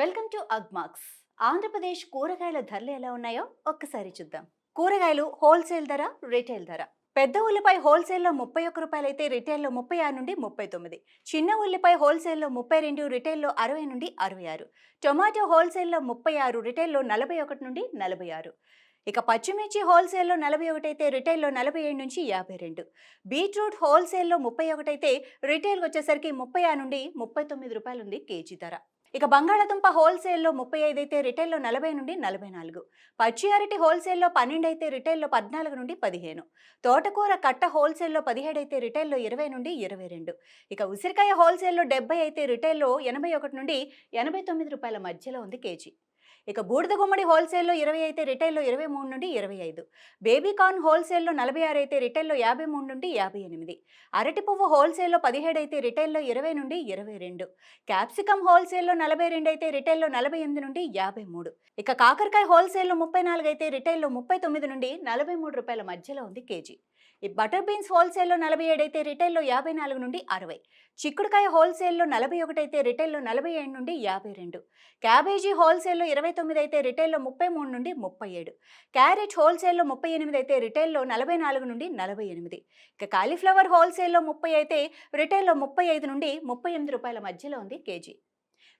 Welcome to అగ్మార్క్స్ Andhra Pradesh కూరగాయల ధరలు ఎలా ఉన్నాయో ఒక్కసారి చూద్దాం. కూరగాయలు హోల్సేల్ ధర రిటైల్ ధర. పెద్ద ఉల్లిపాయ హోల్సేల్లో ముప్పై ఒక్క రూపాయలు అయితే రిటైల్లో ముప్పై ఆరు నుండి ముప్పై తొమ్మిది. చిన్న ఉల్లిపాయ హోల్సేల్లో ముప్పై రెండు రిటైల్లో అరవై నుండి అరవై ఆరు. టొమాటో హోల్సేల్లో ముప్పై ఆరు రిటైల్లో నలభై ఒకటి నుండి నలభై ఆరు. ఇక పచ్చిమిర్చి హోల్సేల్లో నలభై ఒకటి అయితే రిటైల్లో నలభై ఏడు నుంచి యాభై రెండు. బీట్రూట్ హోల్సేల్లో ముప్పై ఒకటి అయితే రిటైల్కి వచ్చేసరికి ముప్పై ఆరు నుండి ముప్పై తొమ్మిది రూపాయలు ఉంది కేజీ ధర. ఇక బంగాళాదుంప హోల్సేల్లో ముప్పై ఐదు అయితే రిటైల్లో నలభై నుండి నలభై నాలుగు. పచ్చి అరటి హోల్సేల్లో పన్నెండు అయితే రిటైల్లో పద్నాలుగు నుండి పదిహేను. తోటకూర కట్ట హోల్సేల్లో పదిహేడు అయితే రిటైల్లో ఇరవై నుండి ఇరవై రెండు. ఇక ఉసిరికాయ హోల్సేల్లో డెబ్బై అయితే రిటైల్లో ఎనభై ఒకటి నుండి ఎనభై తొమ్మిది రూపాయల మధ్యలో ఉంది కేజీ. ఇక బూడిద గుమ్మడి హోల్సేల్లో ఇరవై అయితే రిటైల్లో ఇరవై మూడు నుండి ఇరవై ఐదు. బేబీ కార్న్ హోల్సేల్లో నలభై ఆరు అయితే రిటైల్లో యాభై మూడు నుండి యాభై ఎనిమిది. అరటి పువ్వు హోల్సేల్లో పదిహేడు అయితే రిటైల్లో ఇరవై నుండి ఇరవై రెండు. క్యాప్సికమ్ హోల్సేల్లో నలభై రెండు అయితే రిటైల్లో నలభై ఎనిమిది నుండి యాభై మూడు. ఇక కాకరకాయ హోల్సేల్లో ముప్పై నాలుగు అయితే రిటైల్లో ముప్పై తొమ్మిది నుండి నలభై మూడు రూపాయల మధ్యలో ఉంది కేజీ. ఈ బటర్ బీన్స్ హోల్సేల్లో నలభై ఏడు అయితే రిటైల్లో యాభై నాలుగు నుండి అరవై. చిక్కుడుకాయ హోల్సేల్లో నలభై ఒకటి అయితే రిటైల్లో నలభై ఏడు నుండి యాభై రెండు క్యాబేజీ హోల్సేల్లో ఇరవై తొమ్మిది అయితే రిటైల్లో ముప్పై మూడు నుండి ముప్పై ఏడు క్యారెట్ హోల్సేల్లో ముప్పై ఎనిమిది అయితే రిటైల్లో నలభై నాలుగు నుండి నలభై ఎనిమిది ఇక కాలీఫ్లవర్ హోల్సేల్లో ముప్పై అయితే రిటైల్లో ముప్పై ఐదు నుండి ముప్పై ఎనిమిది రూపాయల మధ్యలో ఉంది కేజీ.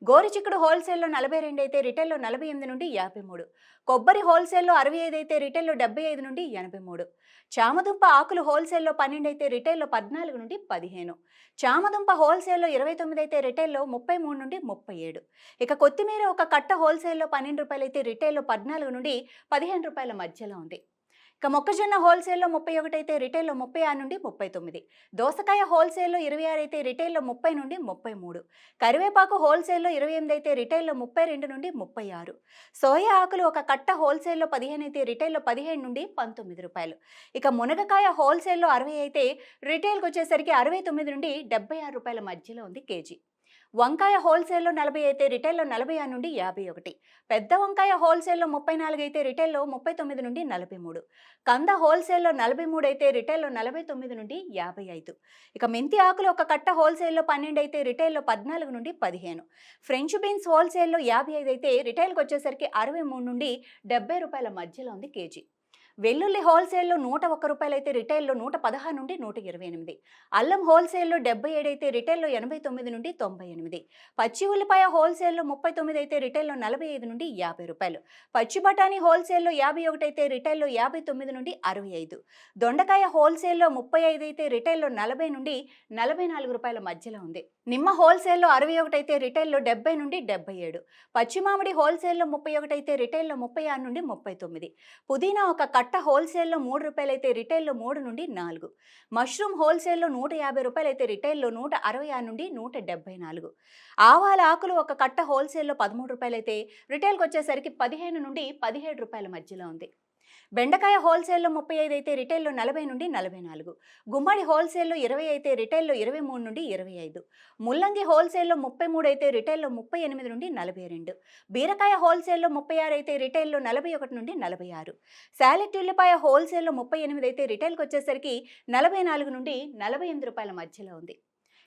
గోరు చిక్కుడు హోల్సేల్లో నలభై రెండు అయితే రిటైల్లో నలభై ఎనిమిది నుండి యాభై మూడు. కొబ్బరి హోల్సేల్లో అరవై ఐదు అయితే రిటైల్లో డెబ్బై ఐదు నుండి ఎనభై మూడు. చామదుంప ఆకులు హోల్సేల్లో పన్నెండు అయితే రిటైల్లో పద్నాలుగు నుండి పదిహేను. చామదుంప హోల్సేల్లో ఇరవై తొమ్మిది అయితే రిటైల్లో ముప్పై మూడు నుండి ముప్పై ఏడు. ఇక కొత్తిమీర ఒక కట్ట హోల్సేల్లో పన్నెండు రూపాయలు అయితే రిటైల్లో పద్నాలుగు నుండి పదిహేను రూపాయల మధ్యలో ఉంది. ఇక మొక్కజొన్న హోల్సేల్లో ముప్పై ఒకటి అయితే రిటైల్లో ముప్పై ఆరు నుండి ముప్పై తొమ్మిది దోసకాయ హోల్సేల్లో ఇరవై ఆరు అయితే రిటైల్లో ముప్పై నుండి ముప్పై మూడు కరివేపాకు హోల్సేల్లో ఇరవై ఎనిమిది అయితే రిటైల్లో ముప్పై రెండు నుండి ముప్పై ఆరు సోయా ఆకులు ఒక కట్ట హోల్సేల్లో పదిహేను అయితే రిటైల్లో పదిహేను నుండి పంతొమ్మిది రూపాయలు. ఇక మునగకాయ హోల్సేల్లో అరవై అయితే రిటైల్కి వచ్చేసరికి అరవై తొమ్మిది నుండి డెబ్బై ఆరు రూపాయల మధ్యలో ఉంది కేజీ. వంకాయ హోల్సేల్లో నలభై అయితే రిటైల్లో నలభై ఆరు నుండి యాభై ఒకటి. పెద్ద వంకాయ హోల్సేల్లో ముప్పై నాలుగు అయితే రిటైల్లో ముప్పై తొమ్మిది నుండి నలభై మూడు. కంద హోల్సేల్లో నలభై మూడు అయితే రిటైల్లో నలభై తొమ్మిది నుండి యాభై ఐదు. ఇక మెంతి ఆకులు ఒక కట్ట హోల్సేల్లో పన్నెండు అయితే రిటైల్లో పద్నాలుగు నుండి పదిహేను. ఫ్రెంచ్ బీన్స్ హోల్సేల్లో యాభై ఐదు అయితే రిటైల్కి వచ్చేసరికి అరవై మూడు నుండి డెబ్బై రూపాయల మధ్యలో ఉంది కేజీ. వెల్లుల్లి హోల్సేల్లో నూట ఒక్క రూపాయలు అయితే రిటైల్లో నూట పదహారు నుండి నూట ఇరవై ఎనిమిది. అల్లం హోల్సేల్లో డెబ్బై ఏడు అయితే రిటైల్లో ఎనభై తొమ్మిది నుండి తొంభై ఎనిమిది. పచ్చి ఉల్లిపాయ హోల్సేల్లో ముప్పై తొమ్మిది అయితే రిటైల్లో నలభై ఐదు నుండి యాభై రూపాయలు. పచ్చి బఠానీ హోల్సేల్లో యాభై ఒకటి అయితే రిటైల్లో యాభై తొమ్మిది నుండి అరవై ఐదు. దొండకాయ హోల్సేల్లో ముప్పై ఐదు అయితే రిటైల్లో నలభై నుండి నలభై నాలుగు రూపాయల మధ్యలో ఉంది. నిమ్మ హోల్సేల్లో అరవై ఒకటైతే రిటైల్లో డెబ్బై నుండి డెబ్బై ఏడు. పచ్చిమామిడి హోల్సేల్లో ముప్పై ఒకటైతే రిటైల్లో ముప్పై ఆరు నుండి ముప్పై తొమ్మిది. పుదీనా ఒక కట్ట హోల్సేల్లో మూడు రూపాయలు అయితే రిటైల్లో మూడు నుండి నాలుగు. మష్రూమ్ హోల్సేల్లో నూట యాభై రూపాయలు అయితే రిటైల్లో నూట అరవై ఆరు నుండి నూట డెబ్బై నాలుగు. ఆవాల ఆకులు ఒక కట్ట హోల్సేల్లో పదమూడు రూపాయలు అయితే రిటైల్కి వచ్చేసరికి పదిహేను నుండి పదిహేడు రూపాయల మధ్యలో ఉంది. బెండకాయ హోల్సేల్లో ముప్పై ఐదు అయితే రిటైల్లో నలభై నుండి నలభై నాలుగు. గుమ్మడి హోల్సేల్లో ఇరవై అయితే రిటైల్లో ఇరవై మూడు నుండి ఇరవై ఐదు. ముల్లంగి హోల్సేల్లో ముప్పై మూడు అయితే రిటైల్లో ముప్పై ఎనిమిది నుండి నలభై రెండు. బీరకాయ హోల్సేల్లో ముప్పై ఆరు అయితే రిటైల్లో నలభై ఒకటి నుండి నలభై ఆరు. శాలెట్ ఉల్లిపాయ హోల్సేల్లో ముప్పై ఎనిమిది అయితే రిటైల్కి వచ్చేసరికి నలభై నాలుగు నుండి నలభై ఎనిమిది రూపాయల మధ్యలో ఉంది.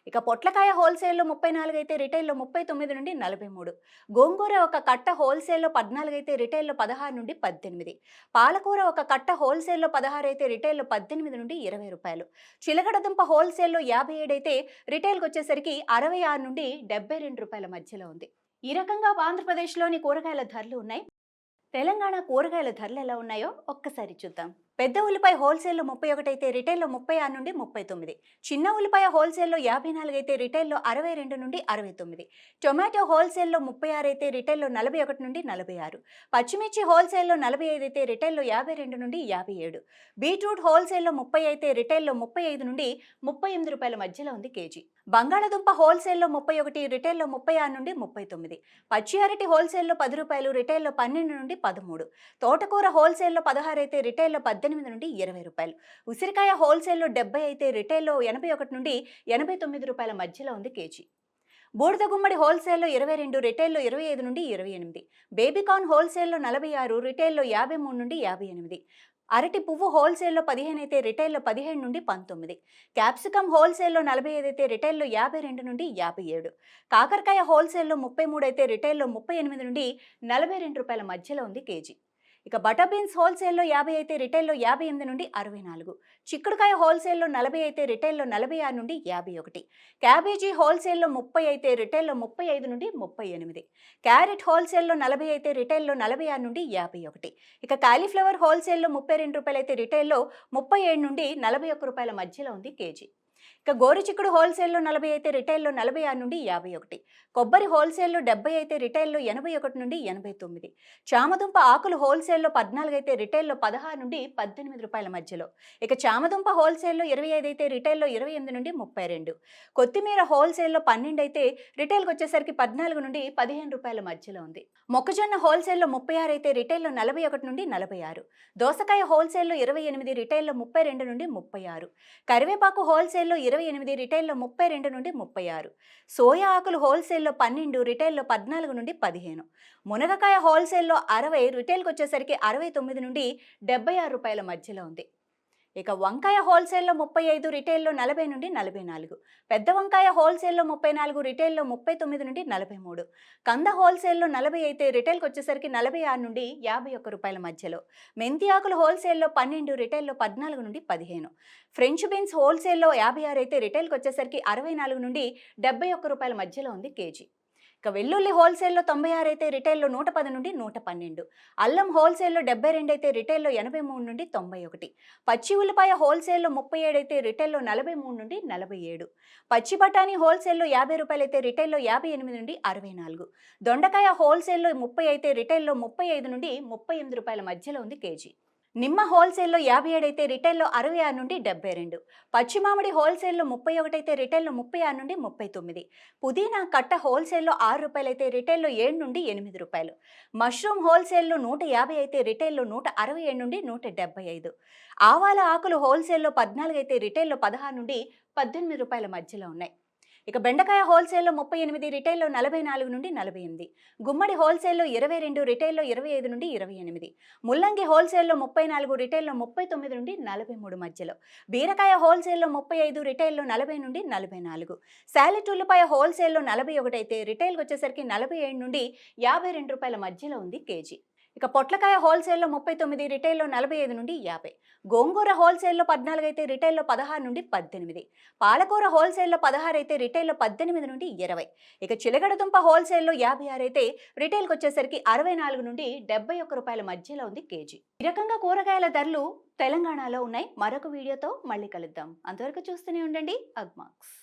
ఇక పొట్లకాయ హోల్సేల్లో ముప్పై నాలుగు అయితే రిటైల్లో ముప్పై తొమ్మిది నుండి నలభై మూడు గోంగూర ఒక కట్ట హోల్సేల్లో పద్నాలుగు అయితే రిటైల్లో పదహారు నుండి పద్దెనిమిది. పాలకూర ఒక కట్ట హోల్సేల్లో పదహారు అయితే రిటైల్లో పద్దెనిమిది నుండి ఇరవై రూపాయలు. చిలకడదుంప హోల్సేల్లో యాభై ఏడు అయితే రిటైల్కి వచ్చేసరికి అరవై ఆరు నుండి డెబ్బై రెండు రూపాయల మధ్యలో ఉంది. ఈ రకంగా ఆంధ్రప్రదేశ్లోని కూరగాయల ధరలు ఉన్నాయి. తెలంగాణ కూరగాయల ధరలు ఎలా ఉన్నాయో ఒక్కసారి చూద్దాం. పెద్ద ఉల్లిపాయ హోల్సేల్లో ముప్పై ఒకటి అయితే రిటైల్లో ముప్పై ఆరు నుండి ముప్పై తొమ్మిది చిన్న ఉల్లిపాయ హోల్సేల్లో యాభై నాలుగు అయితే రిటైల్లో అరవై రెండు నుండి అరవై తొమ్మిది టొమాటో హోల్సేల్లో ముప్పై ఆరు అయితే రిటైల్లో నలభై ఒకటి నుండి నలభై ఆరు పచ్చిమిర్చి హోల్సేల్లో నలభై ఐదు అయితే రిటైల్లో యాభై రెండు నుండి యాభై ఏడు బీట్రూట్ హోల్సేల్లో ముప్పై అయితే రిటైల్లో ముప్పై ఐదు నుండి ముప్పై ఎనిమిది రూపాయల మధ్యలో ఉంది కేజీ. బంగాళదుంప హోల్సేల్లో ముప్పై ఒకటి రిటైల్లో ముప్పై ఆరు నుండి ముప్పై తొమ్మిది. పచ్చి అరటి హోల్సేల్లో పది రూపాయలు రిటైల్లో పన్నెండు నుండి పదమూడు. తోటకూర హోల్సేల్లో పదహారు అయితే రిటైల్లో పద్దెనిమిది నుండి ఇరవై రూపాయలు. ఉసిరికాయ హోల్సేల్లో డెబ్బై అయితే రిటైల్లో ఎనభై ఒకటి నుండి ఎనభై తొమ్మిది రూపాయల మధ్యలో ఉంది కేజీ. బూడిద గుమ్మడి హోల్సేల్లో ఇరవై రెండు రిటైల్లో ఇరవై ఐదు నుండి ఇరవై ఎనిమిది. బేబీకాన్ హోల్సేల్లో నలభై ఆరు రిటైల్లో యాభై మూడు నుండి యాభై ఎనిమిది. అరటి పువ్వు హోల్సేల్లో పదిహేను అయితే రిటైల్లో పదిహేడు నుండి పంతొమ్మిది. క్యాప్సికమ్ హోల్సేల్లో నలభై ఐదు అయితే రిటైల్లో యాభై రెండు నుండి యాభై ఏడు. కాకరకాయ హోల్సేల్లో ముప్పై మూడు అయితే రిటైల్లో ముప్పై ఎనిమిది నుండి నలభై రెండు రూపాయల మధ్యలో ఉంది కేజీ. ఇక బటర్ బీన్స్ హోల్సేల్లో యాభై అయితే రిటైల్లో యాభై ఎనిమిది నుండి అరవై నాలుగు. చిక్కుడుకాయ హోల్సేల్లో నలభై అయితే రిటైల్లో నలభై ఆరు నుండి యాభై ఒకటి. క్యాబేజీ హోల్సేల్లో ముప్పై అయితే రిటైల్లో ముప్పై ఐదు నుండి ముప్పై ఎనిమిది. క్యారెట్ హోల్సేల్లో నలభై అయితే రిటైల్లో నలభై ఆరు నుండి యాభై ఒకటి. ఇక కాలీఫ్లవర్ హోల్సేల్లో ముప్పై రెండు రూపాయలు అయితే రిటైల్లో ముప్పై ఏడు నుండి నలభై ఒక్క రూపాయల మధ్యలో ఉంది కేజీ. ఇక గోరు చిక్కుడు హోల్సేల్లో నలభై అయితే రిటైల్లో నలభై ఆరు నుండి యాభై ఒకటి. కొబ్బరి హోల్సేల్లో డెబ్బై అయితే రిటైల్లో ఎనభై ఒకటి నుండి ఎనభై తొమ్మిది. చామదుంప ఆకులు హోల్సేల్లో పద్నాలుగు అయితే రిటైల్లో పదహారు నుండి పద్దెనిమిది రూపాయల మధ్యలో. ఇక చామదుంప హోల్సేల్లో ఇరవై ఐదు అయితే రిటైల్లో ఇరవై ఎనిమిది నుండి ముప్పై రెండు. కొత్తిమీర హోల్సేల్లో పన్నెండు అయితే రిటైల్కి వచ్చేసరికి పద్నాలుగు నుండి పదిహేను రూపాయల మధ్యలో ఉంది. మొక్కజొన్న హోల్సేల్లో ముప్పై ఆరు అయితే రిటైల్లో నలభై ఒకటి నుండి నలభై ఆరు. దోసకాయ హోల్సేల్లో ఇరవై ఎనిమిది రిటైల్లో ముప్పై రెండు నుండి ముప్పై ఆరు. కరివేపాకు హోల్సేల్లో ఇరవై ఎనిమిది రిటైల్లో ముప్పై రెండు నుండి ముప్పై ఆరు. సోయా ఆకులు హోల్సేల్లో పన్నెండు రిటైల్లో పద్నాలుగు నుండి పదిహేను. మునగకాయ హోల్సేల్లో అరవై రిటైల్కి వచ్చేసరికి అరవై తొమ్మిది నుండి డెబ్బై ఆరు రూపాయల మధ్యలో ఉంది. ఇక వంకాయ హోల్సేల్లో ముప్పై ఐదు రిటైల్లో నలభై నుండి నలభై నాలుగు. పెద్ద వంకాయ హోల్సేల్లో ముప్పై నాలుగు రిటైల్లో ముప్పై తొమ్మిది నుండి నలభై మూడు. కంద హోల్సేల్లో నలభై అయితే రిటైల్కి వచ్చేసరికి నలభై ఆరు నుండి యాభై ఒక్క రూపాయల మధ్యలో. మెంతి ఆకులు హోల్సేల్లో పన్నెండు రిటైల్లో పద్నాలుగు నుండి పదిహేను. ఫ్రెంచ్ బీన్స్ హోల్సేల్లో యాభై ఆరు అయితే రిటైల్కి వచ్చేసరికి అరవై నాలుగు నుండి డెబ్బై ఒక్క రూపాయల మధ్యలో ఉంది కేజీ. ఇక వెల్లుల్లి హోల్సేల్లో తొంభై ఆరు అయితే రిటైల్లో నూట పది నుండి నూట పన్నెండు అల్లం హోల్సేల్లో డెబ్బై రెండు అయితే రిటైల్లో ఎనభై మూడు నుండి తొంభై ఒకటి పచ్చి ఉల్లిపాయ హోల్సేల్లో ముప్పై ఏడు అయితే రిటైల్లో నలభై మూడు నుండి నలభై ఏడు పచ్చి బఠానీ హోల్సేల్లో యాభై రూపాయలు అయితే రిటైల్లో యాభై ఎనిమిది నుండి అరవై నాలుగు దొండకాయ హోల్సేల్లో ముప్పై అయితే రిటైల్లో ముప్పై ఐదు నుండి ముప్పై ఎనిమిది రూపాయల మధ్యలో ఉంది కేజీ. నిమ్మ హోల్సేల్లో యాభై ఏడు అయితే రిటైల్లో అరవై ఆరు నుండి డెబ్బై రెండు పచ్చి మామిడి హోల్సేల్లో ముప్పై ఒకటి అయితే రిటైల్లో ముప్పై ఆరు నుండి ముప్పై తొమ్మిది పుదీనా కట్ట హోల్సేల్లో ఆరు రూపాయలు అయితే రిటైల్లో ఏడు నుండి ఎనిమిది రూపాయలు. మష్రూమ్ హోల్సేల్లో నూట యాభై అయితే రిటైల్లో నూట అరవై ఏడు నుండి నూట డెబ్బై ఐదు ఆవాల ఆకులు హోల్సేల్లో పద్నాలుగు అయితే రిటైల్లో పదహారు నుండి పద్దెనిమిది రూపాయల మధ్యలో ఉన్నాయి. ఇక బెండకాయ హోల్సేల్లో ముప్పై ఎనిమిది రిటైల్లో నలభై నాలుగు నుండి నలభై ఎనిమిది. గుమ్మడి హోల్సేల్లో ఇరవై రెండు రిటైల్లో ఇరవై ఐదు నుండి ఇరవై ఎనిమిది. ముల్లంగి హోల్సేల్లో ముప్పై నాలుగు రిటైల్లో ముప్పై తొమ్మిది నుండి నలభై మూడు మధ్యలో. బీరకాయ హోల్సేల్లో ముప్పై ఐదు రిటైల్లో నలభై నుండి నలభై నాలుగు. శాలెట్ ఉల్లిపాయ హోల్సేల్లో నలభై ఒకటి అయితే రిటైల్కి వచ్చేసరికి నలభై ఏడు నుండి యాభై రెండు రూపాయల మధ్యలో ఉంది కేజీ. ఇక పొట్లకాయ హోల్సేల్లో ముప్పై తొమ్మిది రిటైల్లో నలభై ఐదు నుండి యాభై. గోంగూర హోల్సేల్లో పద్నాలుగు అయితే రిటైల్లో పదహారు నుండి పద్దెనిమిది. పాలకూర హోల్సేల్లో పదహారు అయితే రిటైల్లో పద్దెనిమిది నుండి ఇరవై. ఇక చిలగడదుంప హోల్సేల్లో యాభై ఆరు అయితే రిటైల్కి వచ్చేసరికి అరవై నాలుగు నుండి డెబ్బై ఒక్క రూపాయల మధ్యలో ఉంది కేజీ. ఈ రకంగా కూరగాయల ధరలు తెలంగాణలో ఉన్నాయి. మరొక వీడియోతో మళ్ళీ కలుద్దాం. అంతవరకు చూస్తూనే ఉండండి. అగ్మాక్స్